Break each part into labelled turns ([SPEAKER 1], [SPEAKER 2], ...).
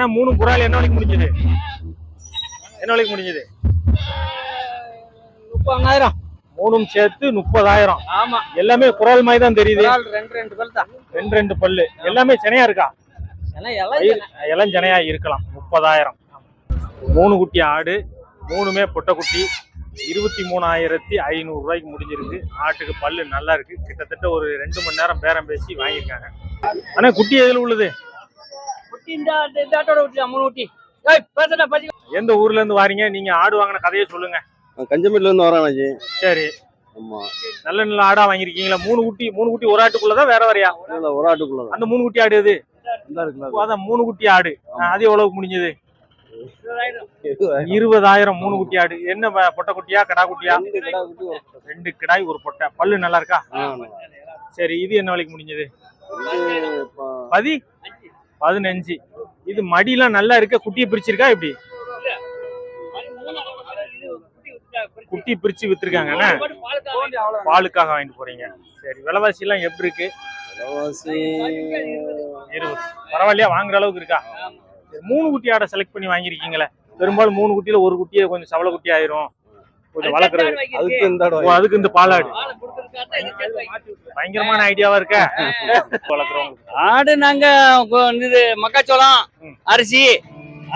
[SPEAKER 1] ஆனா மூணு குறால் என்ன விலைக்கு முடிஞ்சது? என்ன விலைக்கு முடிஞ்சது?
[SPEAKER 2] முப்பதாயிரம்.
[SPEAKER 1] மூணும் சேர்த்து முப்பதாயிரம்.
[SPEAKER 2] ஆமா.
[SPEAKER 1] எல்லாமே குறால் மாதிரி தான் தெரியுது.
[SPEAKER 2] ரெண்டு ரெண்டு பேர் தான்.
[SPEAKER 1] ரெண்டு ரெண்டு பல்லு. எல்லாமே செனையா இருக்கா?
[SPEAKER 2] எல்லாம்
[SPEAKER 1] இளஞ்சனையா இருக்கலாம். முப்பதாயிரம். மூணு குட்டி ஆடு மூணுமே பொட்டைக்குட்டி இருபத்தி மூணாயிரத்தி ஐநூறு ரூபாய்க்கு முடிஞ்சிருக்கு. ஆட்டுக்கு பல்லு நல்லா இருக்கு. கிட்டத்தட்ட ஒரு ரெண்டு மணி நேரம் பேரம் பேசி வாங்கியிருக்காங்க. ஆனா குட்டி எதுல உள்ளது?
[SPEAKER 2] குட்டி இந்த பசி
[SPEAKER 1] எந்த ஊர்ல இருந்து வாரீங்க? நீங்க ஆடு வாங்கின கதையை சொல்லுங்க.
[SPEAKER 3] கஞ்சமேட்ல இருந்து வரேன் அண்ணாச்சி.
[SPEAKER 1] சரி.
[SPEAKER 3] ஆமா.
[SPEAKER 1] நல்ல நல்ல ஆடா வாங்கிருக்கீங்களா மூணு குட்டி மூணு குட்டி ஒரு ஆட்டுக்குள்ளதான் வேற வேறையா
[SPEAKER 3] இல்ல ஒரு ஆட்டுக்குள்ளதான்.
[SPEAKER 1] அந்த மூணு குட்டி ஆடு எது? அதான் மூணு குட்டி ஆடு. அது எவ்வளவுக்கு முடிஞ்சது? இருபதாயிரம். மூணு குட்டி ஆடு. என்ன பொட்டை குட்டியா கடா குட்டியா?
[SPEAKER 3] ரெண்டு கிடா குட்டி ஒரு
[SPEAKER 1] ரெண்டு கிடாய் ஒரு பொட்டை. பல்லு நல்லா இருக்கா? சரி இது என்ன விலைக்கு முடிஞ்சது? பதி? பதினஞ்சு. இது மடியெல்லாம் நல்லா இருக்க? குட்டியை பிரிச்சிருக்கா? எப்படி? குட்டி பிரிச்சு வித்துருக்காங்க. என்ன? பாலுக்காக வாங்கிட்டு போறீங்க. சரி விலைவாசி எல்லாம் எப்படி இருக்கு?
[SPEAKER 3] விலைவாசி
[SPEAKER 1] இருபது. பரவாயில்லையா? வாங்குற அளவுக்கு இருக்கா? மூணு குட்டி ஆடை செலக்ட் பண்ணி வாங்கியிருக்கீங்களே. பெரும்பாலும் மூணு குட்டியில ஒரு குட்டியே கொஞ்சம் சவள குட்டி ஆயிரும். கொஞ்சம் வளர்க்குறது.
[SPEAKER 3] அதுக்கு இந்த
[SPEAKER 1] அதுக்கு இந்த பாலாடு. பயங்கரமான ஐடியாவா இருக்க. வளர்க்குறவங்களுக்கு.
[SPEAKER 2] ஆடு நாங்க இது மக்காச்சோளம். அரிசி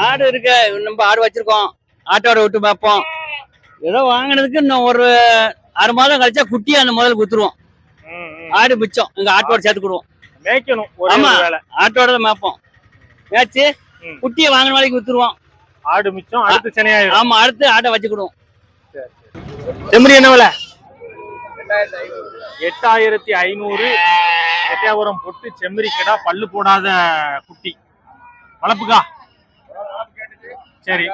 [SPEAKER 2] ஆடு இருக்க. நம்ம ஆடு வச்சிருக்கோம். ஆட்டோட விட்டு பார்ப்போம். ஏதோ வாங்கினதுக்கு இன்னும் ஒரு ஆறு மாதம் கழிச்சா குட்டியை அந்த முதல்ல குத்துருவோம். ஆடு மிச்சம். எங்க ஆட்டோட சேர்த்துக்கிடுவோம்.
[SPEAKER 1] மேய்க்கணும்
[SPEAKER 2] ஆமா. ஆட்டோட தான் மேய்ப்போம். மேய்ச்சி. குட்டியை வாங்கின வேலைக்கு வித்துருவோம்
[SPEAKER 1] ஆடு மிச்சம் அடுத்து சென்னையாயிரும்
[SPEAKER 2] ஆமா அடுத்து ஆட்டை வச்சுக்கிடுவோம்.
[SPEAKER 1] செம்மறி என்ன விலை? எட்டாயிரத்தி ஐநூறு. எட்டயபுரம் பொட்டு செம்மறி கிடா பல்லு போடாத குட்டி. வளர்ப்புக்கா? சரி.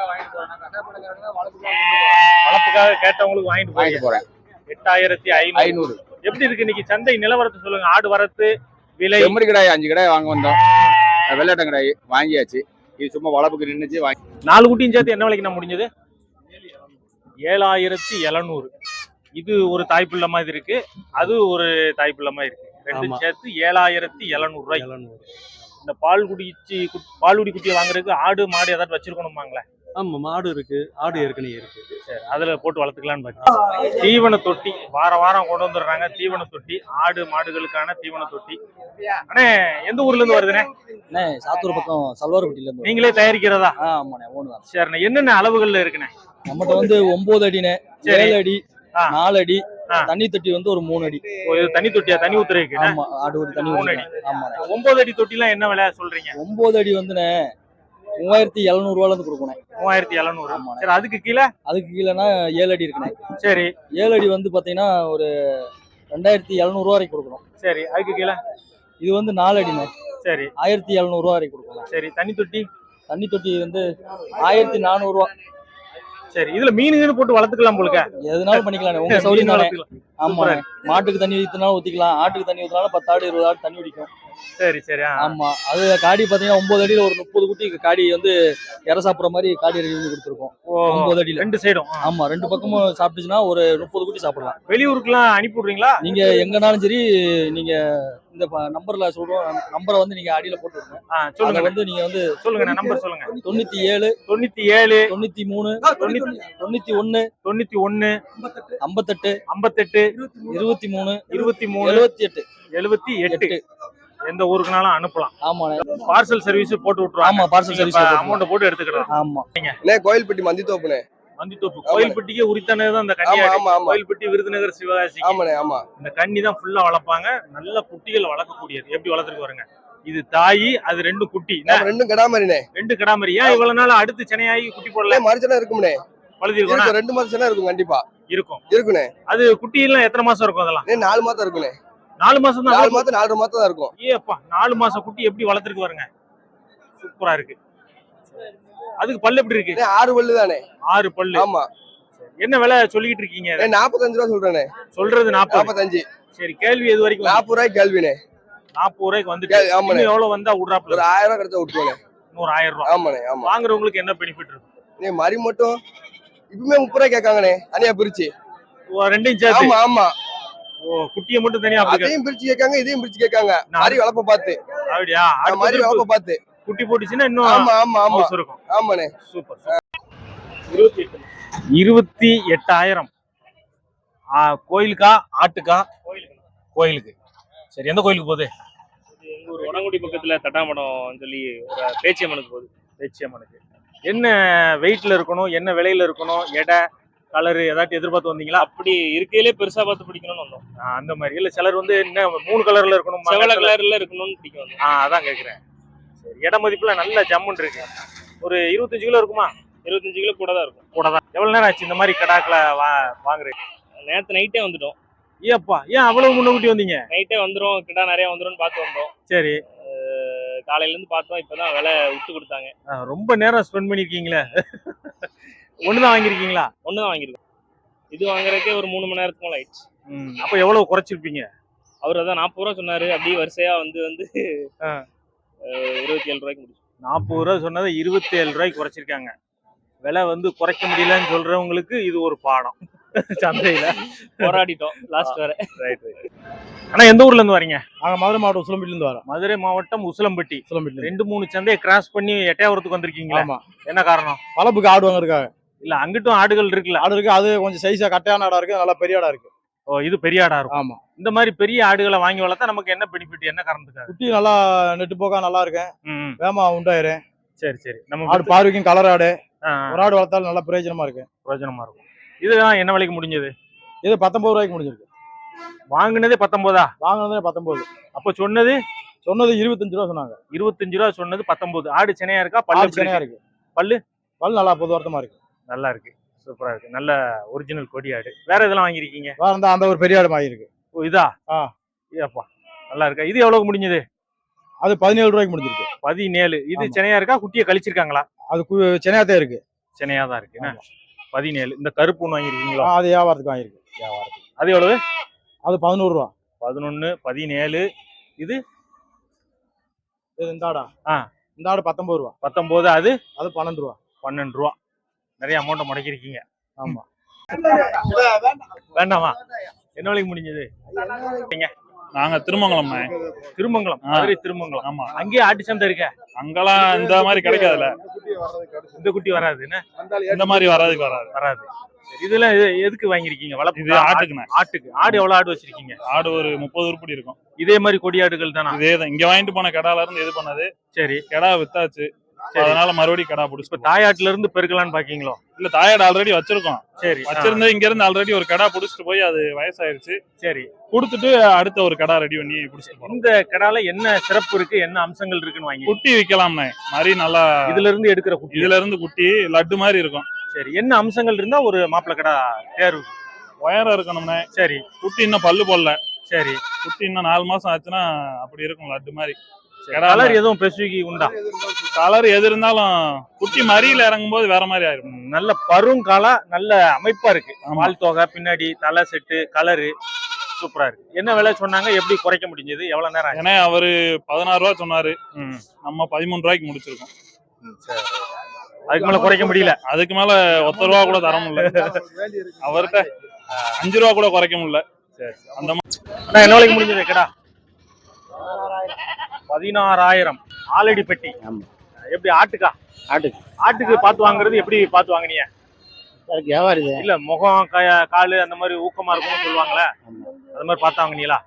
[SPEAKER 1] வளர்ப்புக்காக கேட்டவங்களுக்கு வாங்கிட்டு போறீங்க
[SPEAKER 4] போறேன்.
[SPEAKER 1] எட்டாயிரத்தி ஐநூறு.
[SPEAKER 4] ஐநூறு.
[SPEAKER 1] எப்படி இருக்கு இன்னைக்கு சந்தை? நிலவரத்தை சொல்லுங்க. ஆடு வரத்து விலை.
[SPEAKER 4] செம்மறி கடாய் அஞ்சு கடாய் வாங்க வந்தோம். வெள்ளாட்டம் கடாய் வாங்கியாச்சு. இது சும்மா வளர்ப்புக்கு நின்னுச்சு வாங்கி
[SPEAKER 1] நாலு குட்டியும் சேர்த்து என்ன விலைக்கு நான் முடிஞ்சது? ஏழாயிரத்தி எழுநூறு. இது ஒரு தாய்ப்புள்ள மாதிரி இருக்கு. அது ஒரு தாய்ப்புள்ள மாதிரி இருக்கு. ரெண்டும்
[SPEAKER 3] ஆமா.
[SPEAKER 1] சேர்த்து ஏழாயிரத்தி எழுநூறு ரூபாய். இந்த பால் குடிச்சு குட்- பால்குடி குட்டியை வாங்குறதுக்கு ஆடு மாடு ஏதாச்சும் வச்சிருக்கணுமாங்களே
[SPEAKER 3] ஆமா மாடு இருக்கு. ஆடு ஏற்கனவே இருக்கு.
[SPEAKER 1] சரி அதுல போட்டு வளர்த்துக்கலாம்னு பார்த்தீங்க தீவன தொட்டி வார வாரம் கொண்டு வந்துடுறாங்க. தீவன தொட்டி ஆடு மாடுகளுக்கான தீவன தொட்டி. அண்ணே எந்த ஊர்ல இருந்து வருதுண்ணே?
[SPEAKER 5] அண்ணே சாத்தூர் பக்கம் சல்வார்பட்டியில இருந்து
[SPEAKER 1] நீங்களே தயாரிக்கிறதா?
[SPEAKER 5] ஆமாண்ணே ஓனு தான்
[SPEAKER 1] சரிண்ணே என்னென்ன அளவுகள்ல இருக்குண்ணே?
[SPEAKER 5] நம்மகிட்ட வந்து ஒன்பது
[SPEAKER 1] சரி.
[SPEAKER 5] ஏழு அடி. நாலு அடி. தண்ணி தொட்டி வந்து ஒரு மூணு அடி.
[SPEAKER 1] இது தண்ணி தொட்டியா? தண்ணி ஊத்துறதுக்கு
[SPEAKER 5] ஆமா ஆடு ஒரு தண்ணி
[SPEAKER 1] மூணு
[SPEAKER 5] ஊத்துறோம். ஆமாண்ணே
[SPEAKER 1] ஒன்பது அடி தொட்டிலாம் என்ன விலை சொல்றீங்க?
[SPEAKER 5] ஒன்பது அடி வந்துண்ணே மூவாயிரத்தி எழுநூறு ரூபால இருந்து கொடுக்கணும்.
[SPEAKER 1] மூவாயிரத்தி எழுநூறு. சரி அதுக்கு கீழே?
[SPEAKER 5] அதுக்கு கீழேனா ஏழு அடி இருக்குண்ணே
[SPEAKER 1] சரி.
[SPEAKER 5] ஏழு அடி வந்து பாத்தீங்கன்னா ஒரு ரெண்டாயிரத்தி எழுநூறு ரூபா வரைக்கும் கொடுக்கணும்.
[SPEAKER 1] சரி அதுக்கு கீழே?
[SPEAKER 5] இது வந்து நாலு அடிண்ணே
[SPEAKER 1] சரி.
[SPEAKER 5] ஆயிரத்தி எழுநூறு ரூபா வரைக்கும் கொடுக்கணும்.
[SPEAKER 1] சரி தண்ணி தொட்டி?
[SPEAKER 5] தண்ணி தொட்டி வந்து ஆயிரத்தி நானூறு ரூபா.
[SPEAKER 1] சரி இதுல மீனுங்கன்னு போட்டு வளர்த்துக்கலாம் போலுக்க
[SPEAKER 5] எதுனாலும் பண்ணிக்கலாண்ணே உங்க சௌரியம் ஆமா மாட்டுக்கு தண்ணி ஊத்தினாலும் ஊத்திக்கலாம். ஆட்டுக்கு தண்ணி ஊத்தினாலும் பத்து ஆடு இருபது ஆடு தண்ணி குடிக்கும்.
[SPEAKER 1] சரி சரி.
[SPEAKER 5] ஆமா. அது காடி பாத்தீங்கன்னா ஒன்பது அடியில ஒரு முப்பது குட்டி காடி வந்து இற சாப்பிடுற மாதிரி காடி ரெடி கொடுத்துருக்கோம். ஒன்பது அடியில.
[SPEAKER 1] ரெண்டு சைடும்.
[SPEAKER 5] ஆமா ரெண்டு பக்கமும் சாப்பிட்டுச்சுன்னா ஒரு முப்பது குட்டி சாப்பிடலாம்.
[SPEAKER 1] வெளியூருக்குலாம் அனுப்பி விடுறீங்களா?
[SPEAKER 5] நீங்க எங்கனாலும் சரி நீங்க இந்த நம்பர்ல சொல்றோம். நம்பரை வந்து நீங்க அடியில போட்டு விடுங்க
[SPEAKER 1] ஆ,
[SPEAKER 5] அதை
[SPEAKER 1] சொல்லுங்க
[SPEAKER 5] வந்து நீங்க வந்து
[SPEAKER 1] சொல்லுங்க நம்பர் சொல்லுங்க.
[SPEAKER 5] தொண்ணூத்தி ஏழு
[SPEAKER 1] தொண்ணூத்தி ஏழு
[SPEAKER 5] தொண்ணூத்தி மூணு
[SPEAKER 1] தொண்ணூத்தி
[SPEAKER 5] ஒண்ணு
[SPEAKER 1] தொண்ணூத்தி ஒண்ணு
[SPEAKER 5] ஐம்பத்தெட்டு
[SPEAKER 1] ஐம்பத்தெட்டு
[SPEAKER 5] இருபத்தி மூணு
[SPEAKER 1] இருபத்தி மூணு
[SPEAKER 5] எழுபத்தி எட்டு.
[SPEAKER 1] எழுபத்தி எட்டு. எந்த ஊருக்குனாலும் அனுப்பலாம்.
[SPEAKER 5] ஆமாண்ணே
[SPEAKER 1] பார்சல் சர்வீஸ் போட்டு விட்டுருவாங்க.
[SPEAKER 5] ஆமா பார்சல் சர்வீஸ்
[SPEAKER 1] அமௌண்ட் போட்டு எடுத்துக்கலாம்.
[SPEAKER 5] ஆமா.
[SPEAKER 6] அண்ணே கோயில்பட்டி மந்தித்தோப்புண்ணே
[SPEAKER 1] மந்தித்தோப்பு. கோயில்பட்டிக்கு உரித்தானது தான் இந்த
[SPEAKER 6] ஆமா ஆமா ஆமா.
[SPEAKER 1] கோயில்பட்டி விருதுநகர் சிவகாசி
[SPEAKER 6] ஆமாண்ணே ஆமா.
[SPEAKER 1] இந்த கன்னி தான் ஃபுல்லா வளர்ப்பாங்க. நல்ல குட்டிகள் வளர்க்கக்கூடியது. எப்படி வளர்த்துருக்கு பாருங்க. இது தாயி அது ரெண்டு குட்டி?
[SPEAKER 6] ஆமா, ரெண்டும் கடாமரிண்ணே
[SPEAKER 1] ரெண்டு கிடாமரி ஏன் இவ்வளவு நாள் அடுத்து சென்னையாகி குட்டி போடல.
[SPEAKER 6] மறுச்சனா இருக்கும்ண்ணே
[SPEAKER 1] வளர்த்தி
[SPEAKER 6] இருக்கும் ரெண்டு மாசம் இருக்கும் கண்டிப்பா.
[SPEAKER 1] இருக்கும்.
[SPEAKER 6] இருக்குண்ணே.
[SPEAKER 1] அது குட்டி எல்லாம் எத்தனை மாசம் இருக்கும் அதெல்லாம்?
[SPEAKER 6] நாலு மாசம் இருக்குண்ணே.
[SPEAKER 1] நாலு மாசம்
[SPEAKER 6] நாலு
[SPEAKER 1] தான்
[SPEAKER 6] மாசம் நாலரை மாசம் தான் இருக்கும்.
[SPEAKER 1] ஏப்பா நாலு மாசம் குட்டி எப்படி வளர்த்துருக்கு பாருங்க. சூப்பரா இருக்கு. அதுக்கு பல்லு எப்படி இருக்கு?
[SPEAKER 6] ஆறு பல்லு தானே?
[SPEAKER 1] ஆறு பல்லு.
[SPEAKER 6] ஆமா.
[SPEAKER 1] என்ன விலை சொல்லிக்கிட்டு இருக்கீங்க?
[SPEAKER 6] நாற்பத்தஞ்சு ரூபா சொல்றேனே.
[SPEAKER 1] சொல்றது நாற்பது
[SPEAKER 6] நாற்பத்தஞ்சு
[SPEAKER 1] சரி கேள்வி எது வரைக்கும்
[SPEAKER 6] நாற்பது ரூபாய்க்கு கேள்விண்ணே
[SPEAKER 1] நாற்பது ரூபாய்க்கு
[SPEAKER 6] ஆமாண்ணே.
[SPEAKER 1] இன்னும் எவ்வளவு வந்தா விடுறாப்புல?
[SPEAKER 6] ஒரு ஆயிரம் ரூபாய் கிடைச்சா விட்டுருவேண்ணே
[SPEAKER 1] இன்னொரு ஆயிரம் ரூபாய்
[SPEAKER 6] ஆமாண்ணே ஆமா.
[SPEAKER 1] வாங்குறவங்களுக்கு என்ன பெனிஃபிட் இருக்கும்?
[SPEAKER 6] அண்ணே மறி மட்டும். இப்பவுமே முப்பது ரூபாய் கேட்காங்கண்ணே. தனியா பிரிச்சு.
[SPEAKER 1] ஓ, ரெண்டையும் சேர்த்து?
[SPEAKER 6] ஆமா ஆமா.
[SPEAKER 1] குட்டியை மட்டும் தனியா
[SPEAKER 6] அதையும் பிரிச்சு கேட்காங்க இதையும் பிரிச்சு கேட்காங்க. மறி வளர்ப்ப பார்த்து.
[SPEAKER 1] அப்படியா?
[SPEAKER 6] மறி
[SPEAKER 1] அடுத்த
[SPEAKER 6] வளர்ப்ப பார்த்து.
[SPEAKER 1] குட்டி போட்டுச்சுன்னா இன்னும்
[SPEAKER 6] ஆமா ஆமா ஆமா.
[SPEAKER 1] இருக்கும்.
[SPEAKER 6] ஆமாண்ணே.
[SPEAKER 1] சூப்பர் இருபத்தி எட்டு. இருபத்தி எட்டாயிரம். ஆ, கோயிலுக்கா ஆட்டுக்கா? கோயிலுக்கு. சரி எந்த கோயிலுக்கு போகுது?
[SPEAKER 7] எங்க ஊர் வடங்குடி பக்கத்துல தட்டாமடம் சொல்லி ஒரு பேச்சியம்மனுக்கு போகுது.
[SPEAKER 1] பேச்சியம்மனுக்கு. என்ன வெயிட்ல இருக்கணும் என்ன விலையில இருக்கணும் எடை? கலரு ஏதாச்சும் எதிர்பார்த்து வந்தீங்களா?
[SPEAKER 7] அப்படி இருக்கையிலே பெருசா பார்த்து பிடிக்கணும்னு வந்தோம்.
[SPEAKER 1] அந்த மாதிரி. இல்ல சிலர் வந்து என்ன மூணு கலர்ல இருக்கணும்
[SPEAKER 7] செவல கலர்ல இருக்கணும்னு பிடிக்கும்
[SPEAKER 1] ஆ அதான் கேக்குறேன். சரி இட மதிப்புல நல்ல ஜம்முன் இருக்கு. ஒரு இருபத்தஞ்சு கிலோ இருக்குமா?
[SPEAKER 7] இருபத்தஞ்சு கிலோ கூட தான் இருக்கும்.
[SPEAKER 1] கூட தான். எவ்வளவு நேரம் ஆச்சு இந்த மாதிரி கடாக்களை வா வாங்குறீங்க
[SPEAKER 7] நேத்து நைட்டே வந்துட்டோம்.
[SPEAKER 1] ஏப்பா ஏன் அவ்வளவு முன்னூட்டி வந்தீங்க?
[SPEAKER 7] நைட்டே வந்துரும் கிட்டா நிறைய வந்துரும்னு பார்த்து வந்தோம்.
[SPEAKER 1] சரி.
[SPEAKER 7] அஹ் காலையில இருந்து பார்த்தோம் இப்பதான் விலை விட்டு கொடுத்தாங்க.
[SPEAKER 1] ரொம்ப நேரம் ஸ்பெண்ட் பண்ணிருக்கீங்களே ஒண்ணுதான் வாங்கிருக்கீங்களா
[SPEAKER 7] ஒண்ணுதான் வாங்கியிருக்கோம். இது வாங்குறதுக்கே ஒரு மூணு மணி நேரத்துக்கு மேல ஆயிடுச்சு.
[SPEAKER 1] ம், அப்ப எவ்வளவு குறைச்சிருப்பீங்க?
[SPEAKER 7] அவர் அதான் நாற்பது ரூபா சொன்னாரு. அப்படியே வரிசையா வந்து வந்து இருபத்தி ஏழு ரூபாய்க்கு முடிச்சு.
[SPEAKER 1] நாற்பது ரூபா சொன்னதை இருபத்தி ஏழு ரூபாய்க்கு குறைச்சிருக்காங்க. விலை வந்து குறைக்க முடியலன்னு சொல்றவங்களுக்கு இது ஒரு பாடம். சந்தையில.
[SPEAKER 7] போராடிட்டோம். லாஸ்ட் வர.
[SPEAKER 1] ரைட் ரைட் ஆனா எந்த ஊர்ல இருந்து வரீங்க?
[SPEAKER 5] நாங்க மதுரை மாவட்டம் உசிலம்பட்டில இருந்து வரோம்.
[SPEAKER 1] மதுரை மாவட்டம் உசிலம்பட்டி.
[SPEAKER 5] உசிலம்பட்டில
[SPEAKER 1] ரெண்டு மூணு சந்தையை கிராஸ் பண்ணி எட்டையாவரத்துக்கு வந்திருக்கீங்களா.
[SPEAKER 5] ஆமா.
[SPEAKER 1] என்ன காரணம்?
[SPEAKER 5] வளப்புக்கு ஆடு வாங்கிருக்காங்க
[SPEAKER 1] இல்ல அங்கிட்டும் ஆடுகள் இருக்குல்ல.
[SPEAKER 5] ஆடு இருக்கு அது கொஞ்சம் சைஸா கட்டையான ஆடா இருக்கு நல்லா பெரிய ஆடா இருக்கு.
[SPEAKER 1] ஓ இது பெரிய ஆடா இருக்கும்.
[SPEAKER 5] ஆமா.
[SPEAKER 1] இந்த மாதிரி பெரிய ஆடுகளை வாங்கி வளர்த்தா நமக்கு என்ன பெனிஃபிட் என்ன காரணத்துக்காக?
[SPEAKER 5] குட்டி நல்லா நெட்டு போக்கா நல்லா இருக்கு.
[SPEAKER 1] ம்
[SPEAKER 5] வேமா உண்டாயிரு
[SPEAKER 1] சரி சரி. நம்ம
[SPEAKER 5] ஆடு பார்வைக்கும் கலர் ஆடு.
[SPEAKER 1] ஆ,
[SPEAKER 5] ஒரு ஆடு வளர்த்தாலும் நல்லா பிரயோஜனமா இருக்கு.
[SPEAKER 1] பிரயோஜனமா இருக்கும். இதுதான் என்ன விலைக்கு முடிஞ்சது?
[SPEAKER 5] இது பத்தொன்பது ரூபாய்க்கு முடிஞ்சிருக்கு.
[SPEAKER 1] வாங்குனதே பத்தொன்பதா?
[SPEAKER 5] வாங்கினதே பத்தொன்பது.
[SPEAKER 1] அப்ப சொன்னது?
[SPEAKER 5] சொன்னது இருபத்தஞ்சு ரூபா சொன்னாங்க.
[SPEAKER 1] இருபத்தஞ்சு ரூபா சொன்னது பத்தொன்பது. ஆடு சினையா இருக்கா? பல்லு
[SPEAKER 5] ஆடு
[SPEAKER 1] எப்படி
[SPEAKER 5] சினையா
[SPEAKER 1] இருக்கு? பல்லு?
[SPEAKER 5] பல்லு நல்லா பொது வருத்தமா இருக்கு.
[SPEAKER 1] நல்லா இருக்கு சூப்பரா இருக்கு நல்ல ஒரிஜினல் கொடி ஆடு வேற இதெல்லாம் வாங்கிருக்கீங்க?
[SPEAKER 5] வேற இருந்தா அந்த ஒரு பெரிய ஆடு இருக்கு
[SPEAKER 1] ஓ இதா?
[SPEAKER 5] ஆ.
[SPEAKER 1] ஏப்பா நல்லா இருக்கா இது எவ்வளவு முடிஞ்சது?
[SPEAKER 5] அது பதினேழு ரூபாய்க்கு முடிஞ்சிருக்கு.
[SPEAKER 1] பதினேழு. இது. சினையா இருக்கா? குட்டியை கழிச்சிருக்காங்களா?
[SPEAKER 5] அது கு- சென்னையாத்தே இருக்கு.
[SPEAKER 1] சினையா தான் இருக்கு? பதினேழு. இந்த கருப்பு ஒன்று வாங்கிருக்கீங்களா?
[SPEAKER 5] ஆ, அது வியாபாரத்துக்கு வாங்கியிருக்கு.
[SPEAKER 1] அது எவ்வளவு?
[SPEAKER 5] அது பதினோரு ரூபா.
[SPEAKER 1] பதினொன்னு பதினேழு.
[SPEAKER 5] இது? இந்த ஆடா.
[SPEAKER 1] ஆ.
[SPEAKER 5] இந்த ஆடு பத்தொன்பது ரூபா.
[SPEAKER 1] பத்தொன்பது அது?
[SPEAKER 5] அது பன்னெண்டு ரூபா.
[SPEAKER 1] பன்னெண்டு ரூபா. நிறைய அமௌண்ட்டை முடக்கிருக்கீங்க
[SPEAKER 5] ஆமா.
[SPEAKER 1] வேண்டாமா? என்ன விலைக்கு முடிஞ்சது?
[SPEAKER 8] நாங்க? திருமங்கலம்
[SPEAKER 1] திருமங்கலம். மதுரை திருமங்கலம்.
[SPEAKER 8] ஆமா.
[SPEAKER 1] அங்கேயே ஆட்டு சந்தை இருக்க.
[SPEAKER 8] அங்கெல்லாம் இந்த மாதிரி கிடைக்காதுல்ல.
[SPEAKER 1] இந்த குட்டி வராது என்ன?
[SPEAKER 8] இந்த மாதிரி வராதுக்கு வராது.
[SPEAKER 1] வராது. சரி, இதெல்லாம் எது- எதுக்கு வாங்கிருக்கீங்க வளர்ப்பு
[SPEAKER 8] இது ஆட்டுக்குண்ணே.
[SPEAKER 1] ஆட்டுக்கு. ஆடு எவ்வளவு ஆடு வச்சிருக்கீங்க?
[SPEAKER 8] ஆடு ஒரு முப்பது உருப்படி இருக்கும்.
[SPEAKER 1] இதே மாதிரி கொடியாடுகள் தானா?
[SPEAKER 8] இதே தான் இங்க வாங்கிட்டு போன கடால இருந்து இது பண்ணது.
[SPEAKER 1] சரி.
[SPEAKER 8] கெடா வித்தாச்சு. அதனால மறுபடியும் கடா
[SPEAKER 1] இப்ப
[SPEAKER 8] புடிச்சு
[SPEAKER 1] தாயாட்டுல இருந்து பெருக்கலான்னு பாக்கீங்களோ?
[SPEAKER 8] இல்ல தாயாடு ஆல்ரெடி வச்சிருக்கோம்.
[SPEAKER 1] சரி.
[SPEAKER 8] வச்சிருந்து இங்க இருந்து ஆல்ரெடி ஒரு கடா புடிச்சிட்டு போய் அது வயசாயிருச்சு.
[SPEAKER 1] சரி.
[SPEAKER 8] கொடுத்துட்டு அடுத்த ஒரு கடா ரெடி பண்ணி புடிச்சிட்டு
[SPEAKER 1] இந்த கடால என்ன சிறப்பு இருக்கு? என்ன அம்சங்கள் இருக்குன்னு வாங்கி
[SPEAKER 8] குட்டி விக்கலாம்ண்ணே மாதிரி நல்லா
[SPEAKER 1] இதுல இருந்து எடுக்கிற குட்டி.
[SPEAKER 8] இதுல இருந்து குட்டி லட்டு மாதிரி இருக்கும்.
[SPEAKER 1] சரி. என்ன அம்சங்கள் இருந்தா ஒரு மாப்பிளை கடா தேர்வு
[SPEAKER 8] உயரம் இருக்கணும்ண்ணே
[SPEAKER 1] சரி.
[SPEAKER 8] குட்டி இன்னும் பல்லு போடல.
[SPEAKER 1] சரி.
[SPEAKER 8] குட்டி இன்னும் நாலு மாசம் ஆச்சுன்னா அப்படி இருக்கும் லட்டு மாதிரி.
[SPEAKER 1] கலர் எதுவும் பெசிபிக் உண்டா?
[SPEAKER 8] கலர் எது இருந்தாலும் குட்டி மறியில இறங்கும் போது வேற மாதிரி ஆயிரும்.
[SPEAKER 1] நல்ல பருங்காலா நல்ல அமைப்பா இருக்கு.
[SPEAKER 8] ஆமா.
[SPEAKER 1] வால் தொகை பின்னாடி தலை செட்டு கலரு சூப்பரா இருக்கு. என்ன விலை சொன்னாங்க? எப்படி குறைக்க முடிஞ்சது? எவ்வளவு நேரம் ஆச்சு?
[SPEAKER 8] ஏன்னா அவரு பதினாறு ரூபா சொன்னாரு.
[SPEAKER 1] ம்,
[SPEAKER 8] நம்ம பதிமூணு ரூபாய்க்கு முடிச்சிருக்கோம்.
[SPEAKER 1] சரி. அதுக்கு மேல குறைக்க முடியல.
[SPEAKER 8] அதுக்கு மேல ஒத்த ரூபா கூட தர முடியல. அவர்கிட்ட அஞ்சு ரூபா கூட குறைக்க முடியல. அந்த
[SPEAKER 1] அண்ணா, என்ன விலைக்கு முடிஞ்சது? கடா பதினாறாயிரம். ஆலடி பெட்டி. எப்படி ஆட்டுக்கா?
[SPEAKER 2] ஆட்டுக்கு.
[SPEAKER 1] ஆட்டுக்கு பார்த்து வாங்குறது எப்படி பார்த்து வாங்குனீங்க?
[SPEAKER 2] அதுக்கு வியாபாரி
[SPEAKER 1] இல்ல முகம் காலு அந்த மாதிரி ஊக்கமா இருக்கும்னு சொல்லுவாங்களே. அது மாதிரி பார்த்து வாங்குனீங்களா?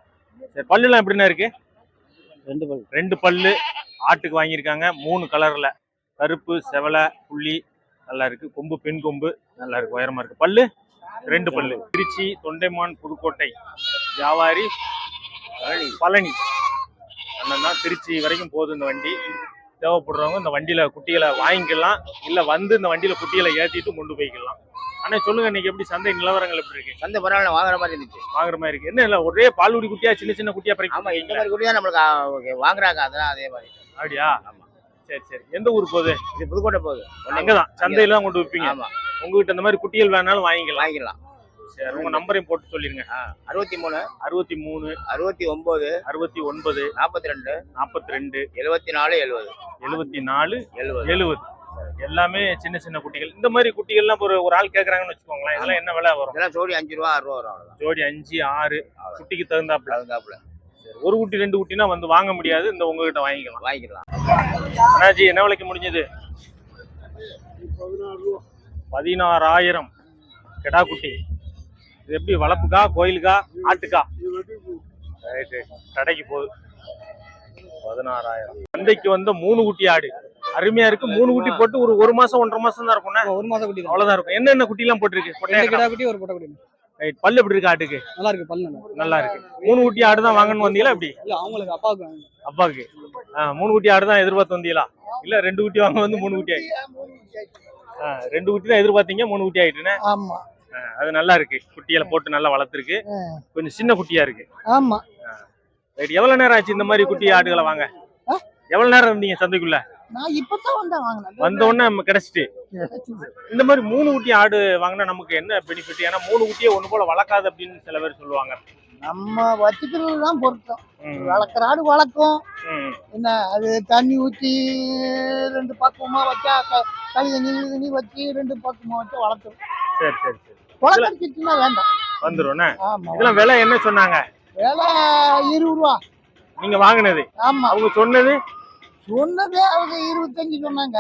[SPEAKER 1] சரி பல்லுலாம் எப்படிண்ணா இருக்கு?
[SPEAKER 2] ரெண்டு பல்.
[SPEAKER 1] ரெண்டு பல்லு ஆட்டுக்கு வாங்கியிருக்காங்க. மூணு கலர்ல. கருப்பு செவலை புள்ளி நல்லா இருக்கு. கொம்பு பெண் கொம்பு நல்லா இருக்கு. உயரமா இருக்கு. பல்லு ரெண்டு பல்லு. திருச்சி தொண்டைமான் புதுக்கோட்டை. வியாபாரி பழனி. அண்ணன் தான் திருச்சி வரைக்கும் போகுது இந்த வண்டி. தேவைப்படுறவங்க இந்த வண்டியில குட்டிகளை வாங்கிக்கலாம். இல்ல வந்து இந்த வண்டியில குட்டிகளை ஏத்திட்டு கொண்டு போய்க்கலாம். அண்ணா சொல்லுங்க இன்னைக்கு எப்படி சந்தை நிலவரங்கள் எப்படி இருக்கு?
[SPEAKER 9] சந்தை பரவாயில்ல வாங்குற மாதிரி இருந்துச்சு.
[SPEAKER 1] வாங்குற மாதிரி இருக்கு. என்ன இல்ல ஒரே பால்குடி குட்டியா சின்ன சின்ன குட்டியா
[SPEAKER 9] ஆமா இந்த
[SPEAKER 1] பறிக்க
[SPEAKER 9] மாதிரி கூட தான் நம்மளுக்கு வாங்குறாங்க அதெல்லாம் அதே மாதிரி.
[SPEAKER 1] அப்படியா?
[SPEAKER 9] ஆமா.
[SPEAKER 1] சரி சரி. எந்த ஊர் போகுது?
[SPEAKER 9] இது புதுக்கோட்டை போகுது.
[SPEAKER 1] அங்கதான் சந்தையில தான் கொண்டு வைப்பீங்க.
[SPEAKER 9] ஆமா.
[SPEAKER 1] உங்ககிட்ட இந்த மாதிரி குட்டிகள் வேணாலும் வாங்கிக்கலாம்.
[SPEAKER 9] வாங்கிக்கலாம்.
[SPEAKER 1] சரி உங்க நம்பரையும் போட்டு சொல்லிருங்க.
[SPEAKER 9] அறுபத்தி மூணு.
[SPEAKER 1] அறுபத்தி மூணு.
[SPEAKER 9] அறுபத்தி ஒன்பது
[SPEAKER 1] அறுபத்தி ஒன்பது.
[SPEAKER 9] நாற்பத்தி ரெண்டு
[SPEAKER 1] நாற்பத்தி ரெண்டு
[SPEAKER 9] எழுபத்தி நாலு எழுபது
[SPEAKER 1] எழுபத்தி நாலு
[SPEAKER 9] எழுபது
[SPEAKER 1] எழுபது எல்லாமே சின்ன சின்ன குட்டிகள். இந்த மாதிரி குட்டிகள்லாம் ஒரு ஒரு ஆள் கேக்குறாங்கன்னு வச்சுக்கோங்களேன் இதெல்லாம் என்ன விலை வரும்?
[SPEAKER 9] இதெல்லாம் ஜோடி அஞ்சு ரூபா ஆறு ரூபா வரும்
[SPEAKER 1] ஜோடி அஞ்சு ஆறு. குட்டிக்கு தகுந்தாப்புல.
[SPEAKER 9] அதுதாப்புல
[SPEAKER 1] ஒரு குட்டி ரெண்டு குட்டினா வந்து வாங்க முடியாது. இந்த உங்ககிட்ட வாங்கிக்கலாம்.
[SPEAKER 9] வாங்கிக்கலாம்.
[SPEAKER 1] அண்ணாச்சி என்ன விலைக்கு முடிஞ்சது? பதினாறாயிரம். கெடா குட்டி. இது எப்படி வளர்ப்புக்கா கோயிலுக்கா ஆட்டுக்கா? கடைக்கு போகுது பதினாறாயிரம். சந்தைக்கு வந்த மூணு குட்டி ஆடு. அருமையா இருக்கு. மூணு குட்டி போட்டு ஒரு ஒரு மாசம் ஒன்றரை மாசம் தான் இருக்கும்ண்ணே
[SPEAKER 5] ஒரு மாசம் குட்டி தான்.
[SPEAKER 1] அவ்வளவுதான் இருக்கும். என்னென்ன குட்டி எல்லாம் போட்டிருக்கு
[SPEAKER 5] கிடா குட்டி ஒரு பொட்டை குட்டி.
[SPEAKER 1] ரைட். பல்லு எப்படி இருக்கு ஆட்டுக்கு?
[SPEAKER 5] நல்லா இருக்கு பல்லு நல்லா இருக்கு.
[SPEAKER 1] மூணு குட்டி ஆடு தான் வாங்கணும்னு வந்தீங்களா எப்படி?
[SPEAKER 5] இல்ல அவங்களுக்கு அப்பாவுக்கு வாங்கணும்.
[SPEAKER 1] அப்பாவுக்கு. மூணு குட்டி ஆடு தான் எதிர்பார்த்து வந்தீங்களா? இல்ல ரெண்டு குட்டி வாங்க வந்து மூணு குட்டி ஆயிடுச்சு ரெண்டு குட்டி தான் எதிர்பார்த்தீங்க மூணு குட்டி ஆயிட்டுனே
[SPEAKER 10] ஆமா.
[SPEAKER 1] அது நல்லா இருக்கு. குட்டியில போட்டு நல்லா வளர்த்துருக்கு. கொஞ்சம் சின்ன குட்டியா இருக்கு.
[SPEAKER 10] ஆமா.
[SPEAKER 1] ரைட் எவ்வளவு நேரம் ஆச்சு இந்த மாதிரி குட்டி ஆடுகளை வாங்க? எவ்வளவு நேரம் இருந்தீங்க சந்தைக்குள்ள?
[SPEAKER 10] நான் இப்பதான் வந்தேன் வாங்கினேன்
[SPEAKER 1] வந்த உடனே நம்ம கிடைச்சிட்டு. இந்த மாதிரி மூணு குட்டி ஆடு வாங்கினா நமக்கு என்ன பெனிஃபிட் ஏன்னா மூணு குட்டியே ஒண்ணு போல வளர்க்காது அப்படின்னு சில பேர் சொல்லுவாங்க.
[SPEAKER 10] நம்ம வச்சுக்கிறது தான் பொருத்தம். வளர்க்குற ஆடு வளர்க்கும். என்ன அது தண்ணி ஊற்றி ரெண்டு பக்கமா வச்சா க- களி தண்ணி இது தண்ணி வச்சு ரெண்டு பக்கமா வச்சு வளர்த்துரும்.
[SPEAKER 1] சரி சரி சரி.
[SPEAKER 10] வேண்டாம்.
[SPEAKER 1] இதெல்லாம் விலை என்ன சொன்னாங்க?
[SPEAKER 10] விலை இருபது ரூபா
[SPEAKER 1] நீங்க வாங்கினது?
[SPEAKER 10] ஆமா.
[SPEAKER 1] அவங்க சொன்னது?
[SPEAKER 10] சொன்னதே அவங்க இருபத்தஞ்சு சொன்னாங்க.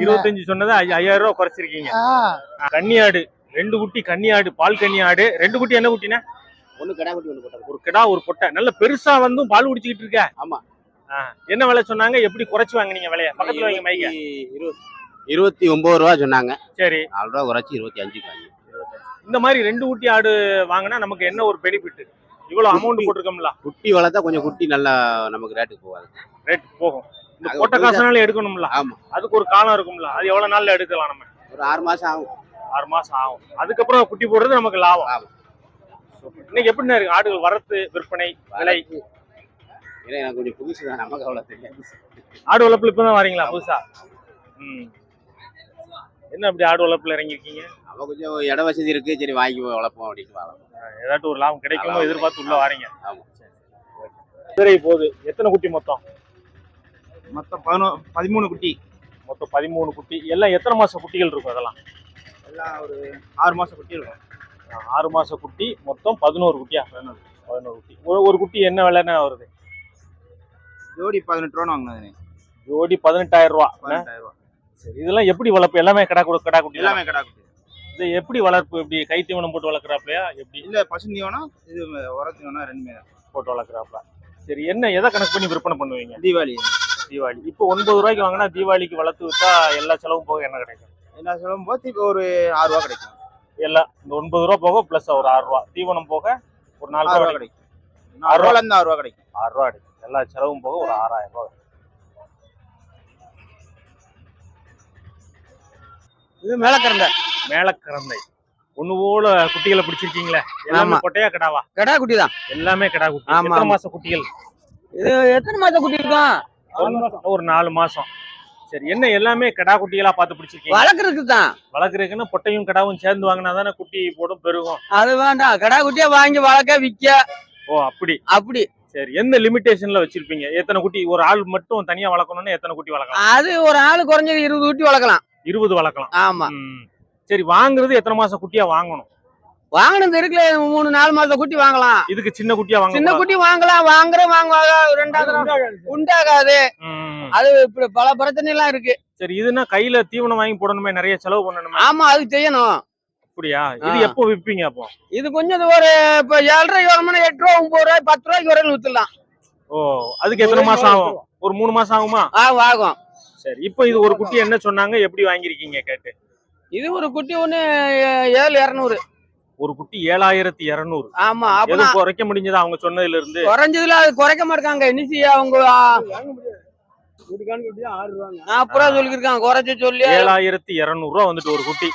[SPEAKER 1] இருபத்தஞ்சு சொன்னது ஐயாயிரம் ரூபாய் குறைச்சிருக்கீங்க.
[SPEAKER 10] ஆ.
[SPEAKER 1] கன்னி ஆடு ரெண்டு குட்டி கன்னி ஆடு பால் கன்னி ஆடு ரெண்டு குட்டி என்ன குட்டினா?
[SPEAKER 9] ஒண்ணு கடா குட்டி ஒண்ணு
[SPEAKER 1] ஒரு கிடா ஒரு பொட்டை. நல்ல பெருசா வந்தும் பால் குடிச்சிக்கிட்டு இருக்க.
[SPEAKER 9] ஆமா.
[SPEAKER 1] என்ன விலை சொன்னாங்க? எப்படி குறைச்சு வாங்குனீங்க விலைய? பக்கத்துல வைங்க மைக்க.
[SPEAKER 9] இருபத்தி ஒன்பது ரூபா சொன்னாங்க.
[SPEAKER 1] சரி.
[SPEAKER 9] நாலு ரூபா குறைச்சி இருபத்தி அஞ்சு
[SPEAKER 1] இந்த மாதிரி ரெண்டு குட்டி ஆடு வாங்கினா நமக்கு என்ன ஒரு பெனிஃபிட் இவ்வளவு அமௌண்ட் போட்டிருக்கோம்ல
[SPEAKER 9] குட்டி வளர்த்தா கொஞ்சம் குட்டி நல்லா நமக்கு ரேட்டுக்கு போகாது.
[SPEAKER 1] ரேட் போகும். இந்த போட்ட
[SPEAKER 9] ஒரு
[SPEAKER 1] காசுனால எடுக்கணும்ல.
[SPEAKER 9] ஆமா.
[SPEAKER 1] அதுக்கு ஒரு காலம் இருக்கும்ல. அது எவ்வளவு நாள்ல எடுக்கலாம் நம்ம?
[SPEAKER 9] ஒரு ஆறு மாசம் ஆகும்.
[SPEAKER 1] ஆறு மாசம் ஆகும். அதுக்கப்புறம் குட்டி போடுறது நமக்கு லாபம். Super. இன்னைக்கு எப்படிண்ணா இருக்கு? ஆடுகள் வரத்து விற்பனை விலை?
[SPEAKER 9] ஏன்னா எனக்கு கொஞ்சம் புதுசு தான் நமக்கு அவ்வளோ தெரியாது.
[SPEAKER 1] ஆடு வளர்ப்புல இப்பதான் வரீங்களா? புதுசா? ம். என்ன அப்படி ஆடு வளர்ப்புல இறங்கிருக்கீங்க
[SPEAKER 9] நம்ம கொஞ்சம் இட வசதி இருக்கு சரி வாங்கி வளர்ப்போம் அப்படின்னு வளர்ப்போம்
[SPEAKER 1] ஏதாட்டும் ஒரு லாபம் கிடைக்குமோ. எதிர்பார்த்து உள்ள வாரீங்க.
[SPEAKER 9] ஆமா.
[SPEAKER 1] குதிரை போகுது. எத்தனை குட்டி மொத்தம்?
[SPEAKER 6] மொத்தம் பதினோ பதிமூணு குட்டி.
[SPEAKER 1] மொத்தம் பதிமூணு குட்டி. எல்லாம் எத்தனை மாசம் குட்டிகள் இருக்கும் அதெல்லாம்?
[SPEAKER 6] எல்லாம் ஒரு ஆறு மாசம் குட்டி இருக்கும்.
[SPEAKER 1] ஆறு மாச குட்டி. மொத்தம் பதினோரு குட்டியா? பதினோரு குட்டி. ஒரு ஒரு குட்டி என்ன விலைன்னு வருது?
[SPEAKER 6] ஜோடி பதினெட்டு ரூபா வாங்கினது
[SPEAKER 1] ஜோடி பதினெட்டாயிரம் ரூபா?
[SPEAKER 6] பதினெட்டாயிரம் ரூபா.
[SPEAKER 1] சரி இதெல்லாம் எப்படி வளர்ப்பு? எல்லாமே கடா குடு கடா குட்டி
[SPEAKER 6] எல்லாமே கடா குட்டி.
[SPEAKER 1] இது எப்படி வளர்ப்பு? இப்படி கை தீவனம் போட்டு வளர்க்குறாப்லையா எப்படி?
[SPEAKER 6] இல்ல பசு தீவனம் இது உரத்து தீவனம் ரெண்டுமே
[SPEAKER 1] போட்டு வளர்க்குறாப்ல சரி என்ன எதை கணக்கு பண்ணி விற்பனை பண்ணுவீங்க?
[SPEAKER 6] தீபாவளி.
[SPEAKER 1] தீபாவளி. இப்போ ஒன்பது ரூபாய்க்கு வாங்கினா தீபாவளிக்கு வளர்த்து விட்டா எல்லா செலவும் போக என்ன கிடைக்கும்?
[SPEAKER 6] என்ன சொல்லும் போது இப்போ ஒரு ஆறு ரூபா கிடைக்கும்.
[SPEAKER 1] எல்லாம் இந்த ஒன்பது ரூபா போக ப்ளஸ் ஒரு ஆறு ரூபா. தீவனம் போக ஒரு நாலு ரூபா
[SPEAKER 6] கிடைக்கும். ஆறு ரூபால இருந்து ஆறு ரூபா கிடைக்கும்.
[SPEAKER 1] ஆறு ரூபா கிடைக்கும். எல்லா செலவும் போக ஒரு ஆறாயிரம் ரூபா
[SPEAKER 2] இது மேல கறந்த
[SPEAKER 1] மேல கறந்தை ஒண்ணு போல குட்டிகளை பிடிச்சிருக்கீங்களே? எல்லாமே. கொட்டையா கிடாவா?
[SPEAKER 2] கடா குட்டி தான்.
[SPEAKER 1] எல்லாமே கிடா குட்டி.
[SPEAKER 2] ஆமா.
[SPEAKER 1] மாச குட்டிகள்?
[SPEAKER 2] இது எத்தனை மாசம் குட்டி இருக்கும்
[SPEAKER 1] ஒரு- நாலு மாசம். சரி என்ன எல்லாமே கிடா குட்டிகளா பார்த்து பிடிச்சிருக்கீங்க?
[SPEAKER 2] வளர்க்கறதுக்கு தான்.
[SPEAKER 1] வளர்க்குறதுக்குன்னா பொட்டையும் கிடாவும் சேர்ந்து வாங்கினா தானே குட்டி போடும் பெருகும்.
[SPEAKER 2] அது வேண்டாம். கடா குட்டியா வாங்கி வளர்க்க விற்க.
[SPEAKER 1] ஓ அப்படி.
[SPEAKER 2] அப்படி.
[SPEAKER 1] சரி எந்த லிமிட்டேஷன்ல வச்சிருப்பீங்க? எத்தனை குட்டி ஒரு ஆள் மட்டும் தனியா வளர்க்கணும்னு எத்தனை குட்டி வளர்க்கலாம்?
[SPEAKER 2] அது ஒரு ஆளு குறைஞ்சது இருபது குட்டி வளர்க்கலாம்.
[SPEAKER 1] இருபது வளர்க்கலாம்.
[SPEAKER 2] ஆமா.
[SPEAKER 1] சரி வாங்குறது எத்தனை மாசம் குட்டியா வாங்கணும்?
[SPEAKER 2] வாங்கினது இருக்குல்ல மூணு நாலு மாசம் குட்டி வாங்கலாம்.
[SPEAKER 1] இதுக்கு சின்ன குட்டியா வாங்க
[SPEAKER 2] சின்ன குட்டி வாங்கலாம் வாங்குற வாங்குவாங்க ரெண்டாவது உண்டாகாது. அது இப்படி பல பிரச்சனை எல்லாம் இருக்கு.
[SPEAKER 1] சரி இதுனா கையில தீவனம் வாங்கி போடணுமே நிறைய செலவு பண்ணணுமே?
[SPEAKER 2] ஆமா அது செய்யணும்.
[SPEAKER 1] அப்படியா? இது. எப்போ விப்பீங்க அப்போ?
[SPEAKER 2] இது கொஞ்சம் இது ஒரு இப்ப ஏழரை வருமானம் எட்டு ரூபா ஒன்பது ரூபாய் பத்து ரூபாய்க்கு வரையும் வித்துலாம்
[SPEAKER 1] ஓ அதுக்கு எத்தனை மாசம் ஆகும்? ஒரு மூணு மாசம் ஆகுமா?
[SPEAKER 2] ஆ ஆகும்.
[SPEAKER 1] சரி. இப்போ இது ஒரு குட்டி என்ன சொன்னாங்க? எப்படி வாங்கிருக்கீங்க கேட்டு.
[SPEAKER 2] இது ஒரு குட்டி ஒண்ணு ஏ- ஏழு இரநூறு.
[SPEAKER 1] ஒரு குட்டி ஏழாயிரத்தி இருநூறு.
[SPEAKER 2] ஆமா அப்ப
[SPEAKER 1] எதுவும் குறைக்க முடிஞ்சதா அவங்க சொன்னதுல இருந்து
[SPEAKER 2] குறைஞ்சதுல அது குறைக்க மாட்டாங்க. இனிசி அவங்க அப்புறம் சொல்லிருக்காங்க குறைச்சு சொல்லி
[SPEAKER 1] ஏழாயிரத்தி இருநூறு ரூபா வந்துட்டு ஒரு குட்டி.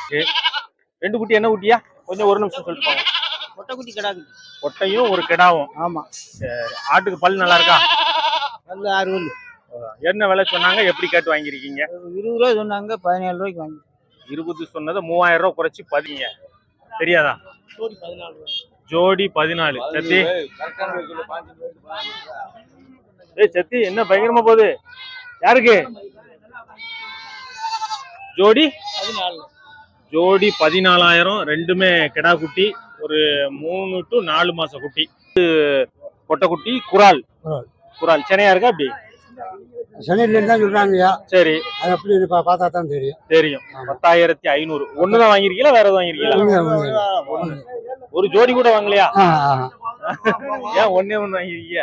[SPEAKER 1] ரெண்டு குட்டி என்ன குட்டியா? கொஞ்சம் ஒரு நிமிஷம் சொல்லிட்டு போங்க.
[SPEAKER 2] கொட்டை கிடாது.
[SPEAKER 1] கொட்டையும் ஒரு கிடாவும்.
[SPEAKER 10] ஆமா.
[SPEAKER 1] ஆட்டுக்கு பல் நல்லா இருக்கா?
[SPEAKER 10] நல்ல ஆறு
[SPEAKER 1] என்ன விலை சொன்னாங்க? எப்படி கேட்டு வாங்கிருக்கீங்க
[SPEAKER 10] இருபது ரூபா சொன்னாங்க பதினேழு ரூபாய்க்கு வாங்கி.
[SPEAKER 1] இருபது சொன்னதை மூவாயிரம் ரூபாய் குறைச்சி பதிங்க. தெரியாதா? ஜோடி பதினாலு. சத்தி? ஏய் சத்தி என்ன பயங்கரமா போகுது? யாருக்கு? ஜோடி? ஜோடி பதினாலாயிரம் ரெண்டுமே கிடா குட்டி ஒரு மூணு டு நாலு மாச குட்டி. பொட்டைக்குட்டி குரால்.
[SPEAKER 3] குரால்.
[SPEAKER 1] குரால். சென்னையா இருக்கா அப்படி?
[SPEAKER 3] சென்னையிலேருந்து தான் சொல்றாங்கய்யா.
[SPEAKER 1] சரி.
[SPEAKER 3] அது அப்படி பார்த்தா தான் தெரியும்.
[SPEAKER 1] தெரியும். பத்தாயிரத்தி ஐநூறு. ஒண்ணுதான் வாங்கிருக்கீங்களா வேற எதுவும் வாங்கிருக்கீங்களா
[SPEAKER 3] ஒண்ணு.
[SPEAKER 1] ஒரு ஜோடி கூட வாங்கலையா. ஏன் ஒண்ணே ஒண்ணு வாங்கிருக்கீங்க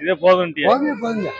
[SPEAKER 1] இதே
[SPEAKER 3] போதுங்க போதுங்க